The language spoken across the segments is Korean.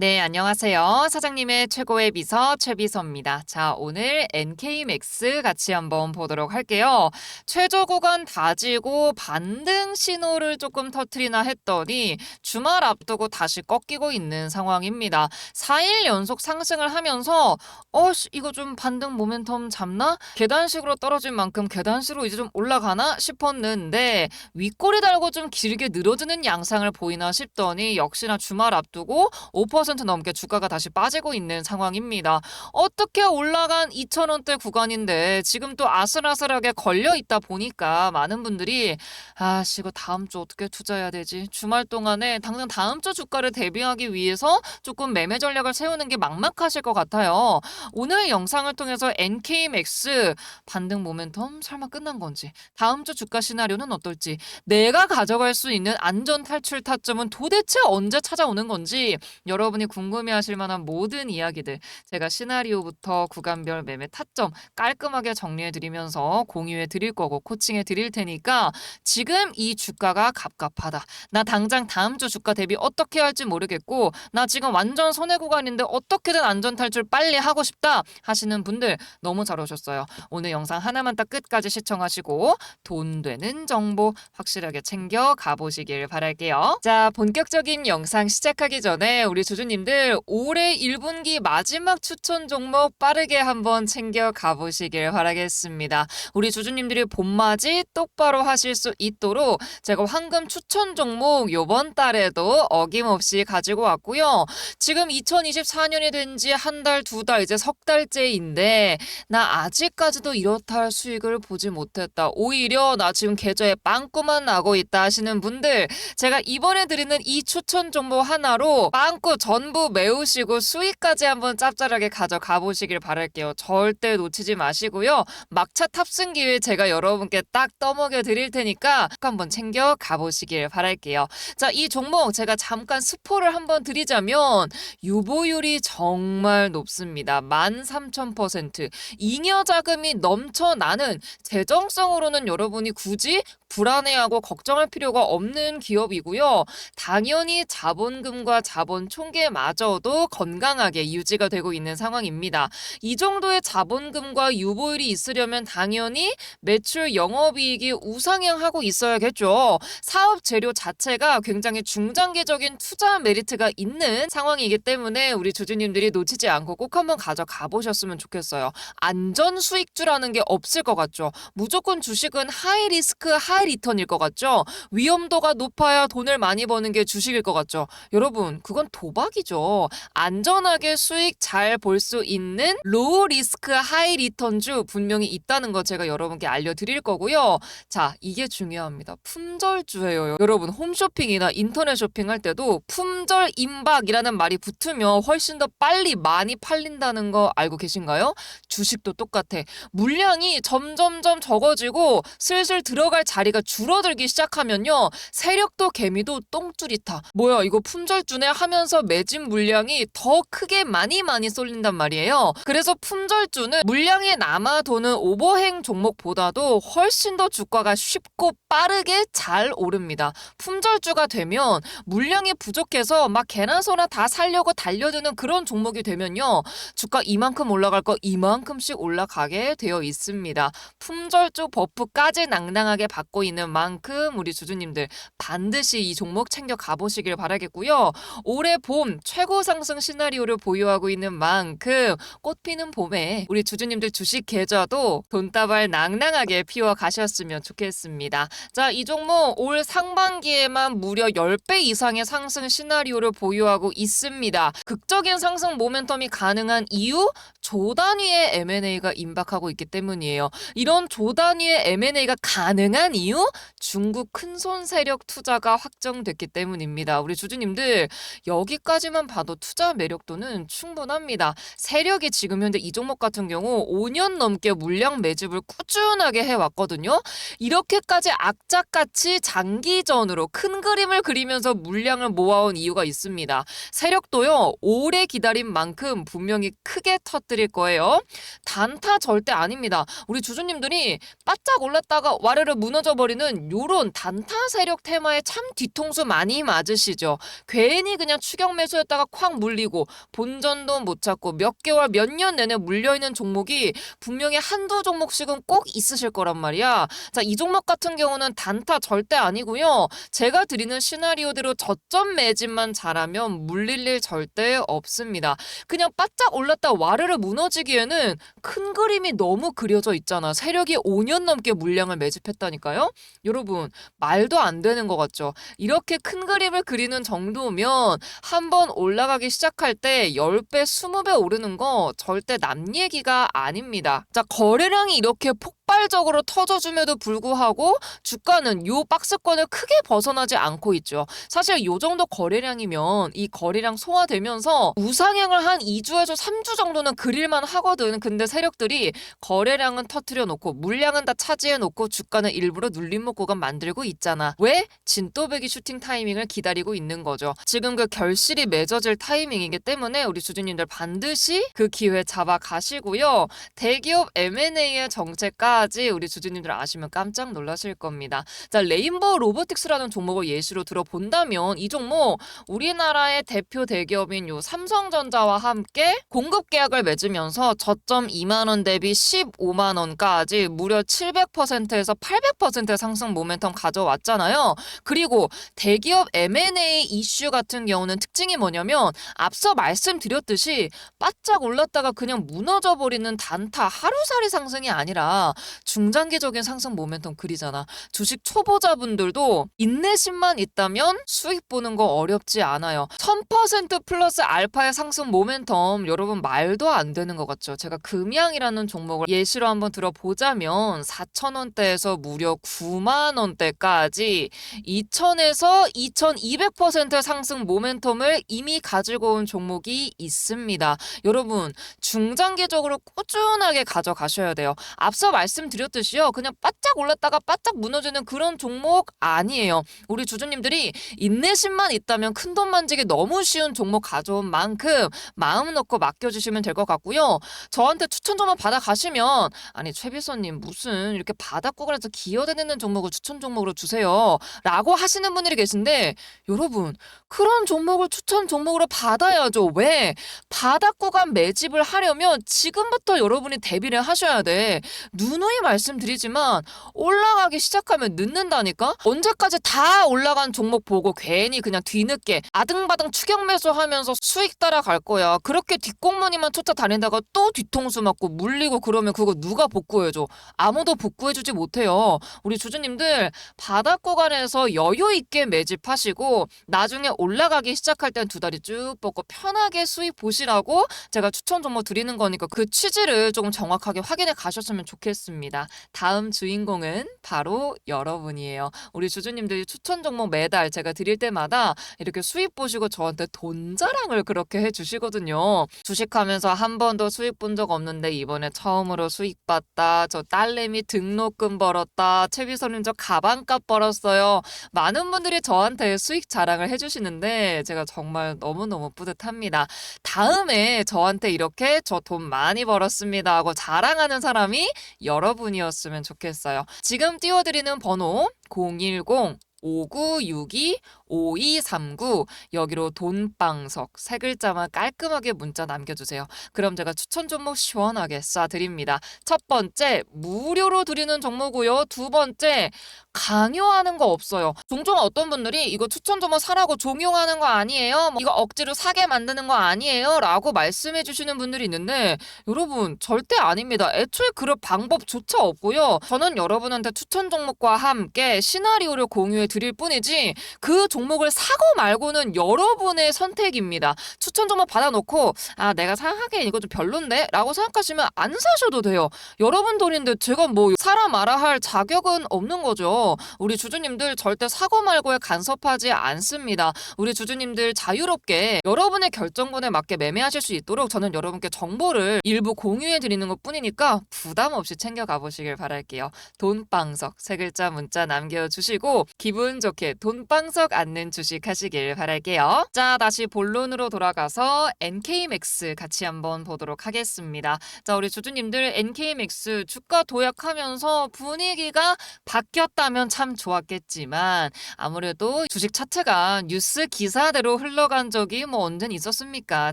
네, 안녕하세요. 사장님의 최고의 비서 최비서입니다. 자, 오늘 NK맥스 같이 한번 보도록 할게요. 최저 구간 다지고 반등 신호를 조금 터트리나 했더니 주말 앞두고 다시 꺾이고 있는 상황입니다. 4일 연속 상승을 하면서 어, 씨, 이거 좀 반등 모멘텀 잡나? 계단식으로 떨어진 만큼 계단식으로 이제 좀 올라가나 싶었는데 윗꼬리 달고 좀 길게 늘어지는 양상을 보이나 싶더니 역시나 주말 앞두고 5% 넘게 주가가 다시 빠지고 있는 상황입니다. 어떻게 올라간 2,000원대 구간인데 지금 또 아슬아슬하게 걸려 있다 보니까 많은 분들이 아, 씨, 이거 다음 주 어떻게 투자해야 되지? 주말 동안에 당장 다음 주 주가를 대비하기 위해서 조금 매매 전략을 세우는 게 막막하실 것 같아요. 오늘 영상을 통해서 NK맥스 반등 모멘텀 설마 끝난 건지, 다음 주 주가 시나리오는 어떨지, 내가 가져갈 수 있는 안전 탈출 타점은 도대체 언제 찾아오는 건지 여러분 이 궁금해하실 만한 모든 이야기들 제가 시나리오부터 구간별 매매 타점 깔끔하게 정리해 드리면서 공유해 드릴 거고 코칭해 드릴 테니까 지금 이 주가가 갑갑하다. 나 당장 다음 주 주가 대비 어떻게 할지 모르겠고 나 지금 완전 손해 구간인데 어떻게든 안전 탈출 빨리 하고 싶다 하시는 분들 너무 잘 오셨어요. 오늘 영상 하나만 딱 끝까지 시청하시고 돈 되는 정보 확실하게 챙겨 가보시길 바랄게요. 자, 본격적인 영상 시작하기 전에 우리 주주님들 올해 1분기 마지막 추천 종목 빠르게 한번 챙겨 가보시길 바라겠습니다. 우리 주주님들이 봄맞이 똑바로 하실 수 있도록 제가 황금 추천 종목 요번 달에도 어김없이 가지고 왔고요. 지금 2024년이 된 지 한 달, 두 달, 이제 석 달째인데 나 아직까지도 이렇다 할 수익을 보지 못했다. 오히려 나 지금 계좌에 빵꾸만 나고 있다 하시는 분들 제가 이번에 드리는 이 추천 정보 하나로 빵꾸 전부 메우시고 수익까지 한번 짭짤하게 가져가 보시길 바랄게요. 절대 놓치지 마시고요. 막차 탑승 기회 제가 여러분께 딱 떠먹여 드릴 테니까 꼭 한번 챙겨 가보시길 바랄게요. 자, 이 종목 제가 잠깐 스포를 한번 드리자면 유보율이 정말 높습니다. 13,000%. 잉여 자금이 넘쳐나는 재정성으로는 여러분이 굳이 불안해하고 걱정할 필요가 없는 기업이고요. 당연히 자본금과 자본 총계 마저도 건강하게 유지가 되고 있는 상황입니다. 이 정도의 자본금과 유보율이 있으려면 당연히 매출 영업이익이 우상향하고 있어야겠죠. 사업 재료 자체가 굉장히 중장기적인 투자 메리트가 있는 상황이기 때문에 우리 주주님들이 놓치지 않고 꼭 한번 가져가 보셨으면 좋겠어요. 안전 수익주라는 게 없을 것 같죠. 무조건 주식은 하이 리스크 하이 리턴일 것 같죠. 위험도가 높아야 돈을 많이 버는 게 주식일 것 같죠. 여러분, 그건 도박 이죠. 안전하게 수익 잘 볼 수 있는 로우 리스크 하이 리턴주 분명히 있다는 거 제가 여러분께 알려드릴 거고요. 자, 이게 중요합니다. 품절주예요. 여러분, 홈쇼핑이나 인터넷 쇼핑할 때도 품절 임박이라는 말이 붙으면 훨씬 더 빨리 많이 팔린다는 거 알고 계신가요? 주식도 똑같아. 물량이 점점점 적어지고 슬슬 들어갈 자리가 줄어들기 시작하면요. 세력도 개미도 똥줄이 타. 뭐야 이거 품절주네 하면서 매진 물량이 더 크게 많이 많이 쏠린단 말이에요. 그래서 품절주는 물량에 남아 도는 오버행 종목보다도 훨씬 더 주가가 쉽고 빠르게 잘 오릅니다. 품절주가 되면 물량이 부족해서 막 개나 소나 다 살려고 달려드는 그런 종목이 되면요. 주가 이만큼 올라갈 거 이만큼씩 올라가게 되어 있습니다. 품절주 버프까지 낭낭하게 받고 있는 만큼 우리 주주님들 반드시 이 종목 챙겨 가보시길 바라겠고요. 올해 봄 최고 상승 시나리오를 보유하고 있는 만큼 꽃피는 봄에 우리 주주님들 주식 계좌도 돈다발 낭낭하게 피워 가셨으면 좋겠습니다. 자, 이 종목 올 상반기에만 무려 10배 이상의 상승 시나리오를 보유하고 있습니다. 극적인 상승 모멘텀이 가능한 이유 조 단위의 M&A가 임박하고 있기 때문이에요. 이런 조 단위의 M&A가 가능한 이유 중국 큰손 세력 투자가 확정됐기 때문입니다. 우리 주주님들 여기까지만 봐도 투자 매력도는 충분합니다. 세력이 지금 현재 이 종목 같은 경우 5년 넘게 물량 매집을 꾸준하게 해왔거든요. 이렇게까지 악착같이 장기전으로 큰 그림을 그리면서 물량을 모아온 이유가 있습니다. 세력도요 오래 기다린 만큼 분명히 크게 터뜨 릴 거예요. 단타 절대 아닙니다. 우리 주주님들이 바짝 올랐다가 와르르 무너져 버리는 요런 단타 세력 테마에 참 뒤통수 많이 맞으시죠. 괜히 그냥 추격 매수 매수했다가 콱 물리고 본전도 못 찾고 몇 개월 몇 년 내내 물려있는 종목이 분명히 한두 종목씩은 꼭 있으실 거란 말이야. 자, 이 종목 같은 경우는 단타 절대 아니고요. 제가 드리는 시나리오대로 저점 매집만 잘하면 물릴 일 절대 없습니다. 그냥 바짝 올랐다 와르르 무 너지기에는 큰 그림이 너무 그려져 있잖아. 세력이 5년 넘게 물량을 매집했다니까요. 여러분, 말도 안 되는 것 같죠? 이렇게 큰 그림을 그리는 정도면 한 번 올라가기 시작할 때 10배, 20배 오르는 거 절대 남 얘기가 아닙니다. 자, 거래량이 이렇게 폭발적으로 터져줌에도 불구하고 주가는 요 박스권을 크게 벗어나지 않고 있죠. 사실 요 정도 거래량이면 이 거래량 소화되면서 우상향을 한 2주에서 3주 정도는 그 릴만 하거든. 근데 세력들이 거래량은 터트려 놓고 물량은 다 차지해 놓고 주가는 일부러 눌림목 구간 만들고 있잖아. 왜? 진또배기 슈팅 타이밍을 기다리고 있는 거죠. 지금 그 결실이 맺어질 타이밍이기 때문에 우리 주주님들 반드시 그 기회 잡아 가시고요. 대기업 M&A의 정체까지 우리 주주님들 아시면 깜짝 놀라실 겁니다. 자, 레인보우 로보틱스라는 종목을 예시로 들어본다면 이 종목 우리나라의 대표 대기업인 요 삼성전자와 함께 공급 계약을 맺 으면서 저점 2만 원 대비 15만 원까지 무려 700%에서 800%의 상승 모멘텀 가져왔잖아요. 그리고 대기업 M&A 이슈 같은 경우는 특징이 뭐냐면 앞서 말씀드렸듯이 바짝 올랐다가 그냥 무너져 버리는 단타 하루살이 상승이 아니라 중장기적인 상승 모멘텀 그리잖아. 주식 초보자분들도 인내심만 있다면 수익 보는 거 어렵지 않아요. 1000% 플러스 알파의 상승 모멘텀 여러분 말도 안 되는 것 같죠. 제가 금양이라는 종목을 예시로 한번 들어보자면 4,000원대에서 무려 9만 원대까지 2,000에서 2,200% 상승 모멘텀을 이미 가지고 온 종목이 있습니다. 여러분 중장기적으로 꾸준하게 가져가셔야 돼요. 앞서 말씀드렸듯이요. 그냥 바짝 올랐다가 바짝 무너지는 그런 종목 아니에요. 우리 주주님들이 인내심만 있다면 큰돈 만지기 너무 쉬운 종목 가져온 만큼 마음 놓고 맡겨주시면 될 것 같고 요. 저한테 추천 좀 받아 가시면 아니 최비서님 무슨 이렇게 바닥구간에서 기어다니는 종목을 추천 종목으로 주세요. 라고 하시는 분들이 계신데 여러분 그런 종목을 추천 종목으로 받아야죠. 왜? 바닥구간 매집을 하려면 지금부터 여러분이 대비를 하셔야 돼. 누누이 말씀드리지만 올라가기 시작하면 늦는다니까? 언제까지 다 올라간 종목 보고 괜히 그냥 뒤늦게 아등바등 추격 매수하면서 수익 따라갈 거야. 그렇게 뒷공무니만 쫓아다 니다가 또 뒤통수 맞고 물리고 그러면 그거 누가 복구해줘? 아무도 복구해주지 못해요. 우리 주주님들 바닥 구간에서 여유 있게 매집하시고 나중에 올라가기 시작할 땐 두 다리 쭉 뻗고 편하게 수익 보시라고 제가 추천 종목 드리는 거니까 그 취지를 조금 정확하게 확인해 가셨으면 좋겠습니다. 다음 주인공은 바로 여러분이에요. 우리 주주님들이 추천 종목 매달 제가 드릴 때마다 이렇게 수익 보시고 저한테 돈 자랑을 그렇게 해주시거든요. 주식하면서 한 번도 수익 본 적 없는데 이번에 처음으로 수익 봤다. 저 딸내미 등록금 벌었다. 최비서님 저 가방값 벌었어요. 많은 분들이 저한테 수익 자랑을 해주시는데 제가 정말 너무너무 뿌듯합니다. 다음에 저한테 이렇게 저 돈 많이 벌었습니다 하고 자랑하는 사람이 여러분이었으면 좋겠어요. 지금 띄워드리는 번호 010 5962 5239 여기로 돈방석 세 글자만 깔끔하게 문자 남겨주세요. 그럼 제가 추천 종목 시원하게 쏴드립니다. 첫 번째 무료로 드리는 종목고요. 두 번째 강요하는 거 없어요. 종종 어떤 분들이 이거 추천 종목 사라고 종용하는 거 아니에요? 뭐 이거 억지로 사게 만드는 거 아니에요? 라고 말씀해 주시는 분들이 있는데 여러분 절대 아닙니다. 애초에 그럴 방법조차 없고요. 저는 여러분한테 추천 종목과 함께 시나리오를 공유해 드릴 뿐이지 그 종목을 사고 말고는 여러분의 선택입니다. 추천 종목 받아놓고 아 내가 사하기엔 이거 좀 별론데? 라고 생각하시면 안 사셔도 돼요. 여러분 돈인데 제가 뭐 사라 마라 할 자격은 없는 거죠. 우리 주주님들 절대 사고 말고에 간섭하지 않습니다. 우리 주주님들 자유롭게 여러분의 결정권에 맞게 매매하실 수 있도록 저는 여러분께 정보를 일부 공유해 드리는 것 뿐이니까 부담 없이 챙겨가 보시길 바랄게요. 돈방석 세 글자 문자 남겨주시고 기분 기분 좋게 돈방석 앉는 주식 하시길 바랄게요. 자, 다시 본론으로 돌아가서 NK맥스 같이 한번 보도록 하겠습니다. 자, 우리 주주님들 NK맥스 주가 도약하면서 분위기가 바뀌었다면 참 좋았겠지만 아무래도 주식 차트가 뉴스 기사대로 흘러간 적이 뭐 언젠 있었습니까?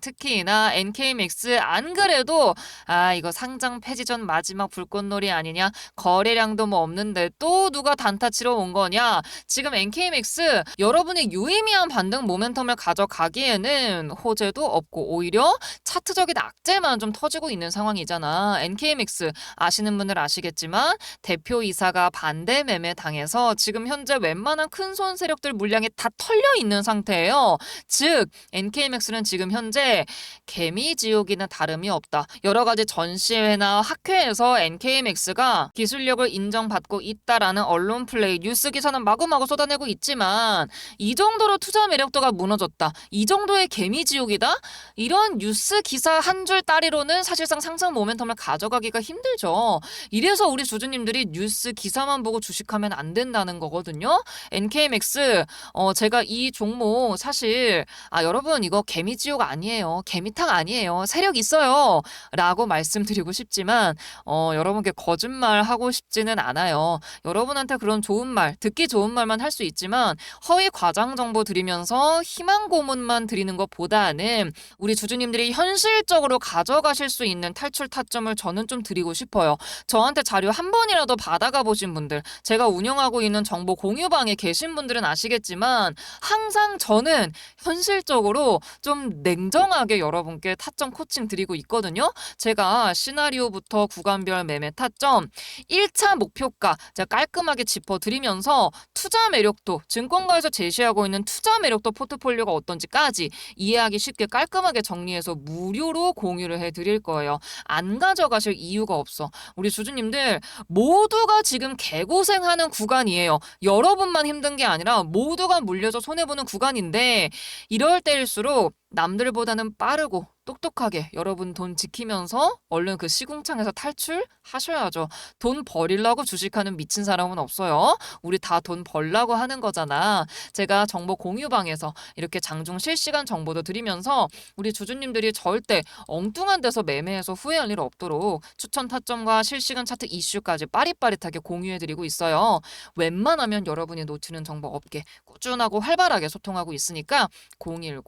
특히나 NK맥스 안 그래도 아 이거 상장 폐지 전 마지막 불꽃놀이 아니냐 거래량도 뭐 없는데 또 누가 단타 치러 온 거냐 지금 NK맥스 여러분이 유의미한 반등 모멘텀을 가져가기에는 호재도 없고 오히려 차트적인 악재만 좀 터지고 있는 상황이잖아 NK맥스 아시는 분들 아시겠지만 대표이사가 반대 매매 당해서 지금 현재 웬만한 큰 손 세력들 물량이 다 털려 있는 상태예요. 즉 NK맥스는 지금 현재 개미 지옥이나 다름이 없다. 여러 가지 전시회나 학회에서 NK맥스가 기술력을 인정받고 있다라는 언론 플레이 뉴스 기사는 마구마구 쏟아내고 있지만 이 정도로 투자 매력도가 무너졌다. 이 정도의 개미 지옥이다. 이런 뉴스 기사 한 줄 따리로는 사실상 상승 모멘텀을 가져가기가 힘들죠. 이래서 우리 주주님들이 뉴스 기사만 보고 주식하면 안 된다는 거거든요. NK맥스 어 제가 이 종목 사실 아 여러분 이거 개미지옥 아니에요. 개미탕 아니에요. 세력 있어요. 라고 말씀드리고 싶지만 어 여러분께 거짓말 하고 싶지는 않아요. 여러분한테 그런 좋은 말, 듣기 좋은 말만 할 수 있지만 허위 과장 정보 드리면서 희망 고문만 드리는 것보다는 우리 주주님들이 현실적으로 가져가실 수 있는 탈출 타점을 저는 좀 드리고 싶어요. 저한테 자료 한 번이라도 받아가 보신 분들, 제가 운영하고 있는 정보 공유방에 계신 분들은 아시겠지만 항상 저는 현실적으로 좀 냉정하게 여러분께 타점 코칭 드리고 있거든요. 제가 시나리오부터 구간별 매매 타점, 1차 목표가 깔끔하게 짚어드리면서 투자 매력도, 증권가에서 제시하고 있는 투자 매력도 포트폴리오가 어떤지까지 이해하기 쉽게 깔끔하게 정리해서 무료로 공유를 해드릴 거예요. 안 가져가실 이유가 없어. 우리 주주님들 모두가 지금 개고생하는 구간이에요. 여러분만 힘든 게 아니라 모두가 물려서 손해보는 구간인데 이럴 때일수록 남들보다는 빠르고 똑똑하게 여러분 돈 지키면서 얼른 그 시궁창에서 탈출하셔야죠. 돈 버리려고 주식하는 미친 사람은 없어요. 우리 다 돈 벌라고 하는 거잖아. 제가 정보 공유방에서 이렇게 장중 실시간 정보도 드리면서 우리 주주님들이 절대 엉뚱한 데서 매매해서 후회할 일 없도록 추천 타점과 실시간 차트 이슈까지 빠릿빠릿하게 공유해드리고 있어요. 웬만하면 여러분이 놓치는 정보 없게 꾸준하고 활발하게 소통하고 있으니까 010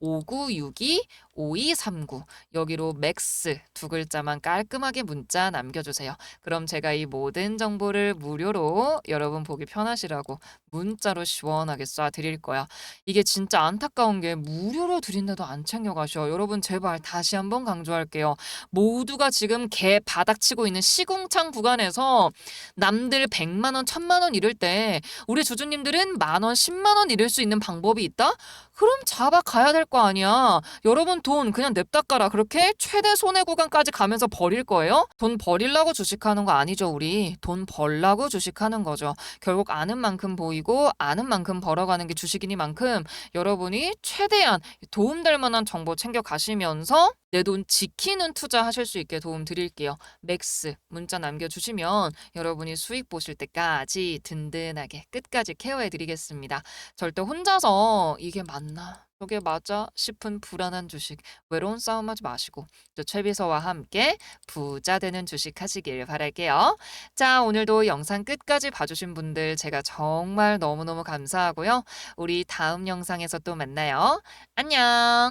5962 5239 여기로 맥스 두 글자만 깔끔하게 문자 남겨주세요. 그럼 제가 이 모든 정보를 무료로 여러분 보기 편하시라고 문자로 시원하게 쏴드릴 거야. 이게 진짜 안타까운 게 무료로 드린데도 안 챙겨가셔. 여러분 제발 다시 한번 강조할게요. 모두가 지금 개 바닥치고 있는 시궁창 구간에서 남들 100만 원, 1000만 원 잃을 때 우리 주주님들은 만 원, 10만 원 잃을 수 있는 방법이 있다? 그럼 잡아 가야 될 거 아니야. 여러분 돈 그냥 냅다 깔아. 그렇게 최대 손해 구간까지 가면서 버릴 거예요? 돈 버리려고 주식하는 거 아니죠, 우리. 돈 벌라고 주식하는 거죠. 결국 아는 만큼 보이고 아는 만큼 벌어가는 게 주식이니만큼 여러분이 최대한 도움될 만한 정보 챙겨 가시면서 내 돈 지키는 투자 하실 수 있게 도움 드릴게요. 맥스 문자 남겨주시면 여러분이 수익 보실 때까지 든든하게 끝까지 케어해 드리겠습니다. 절대 혼자서 이게 맞나? 저게 맞아? 싶은 불안한 주식, 외로운 싸움하지 마시고 저 최비서와 함께 부자 되는 주식 하시길 바랄게요. 자, 오늘도 영상 끝까지 봐주신 분들 제가 정말 너무너무 감사하고요. 우리 다음 영상에서 또 만나요. 안녕!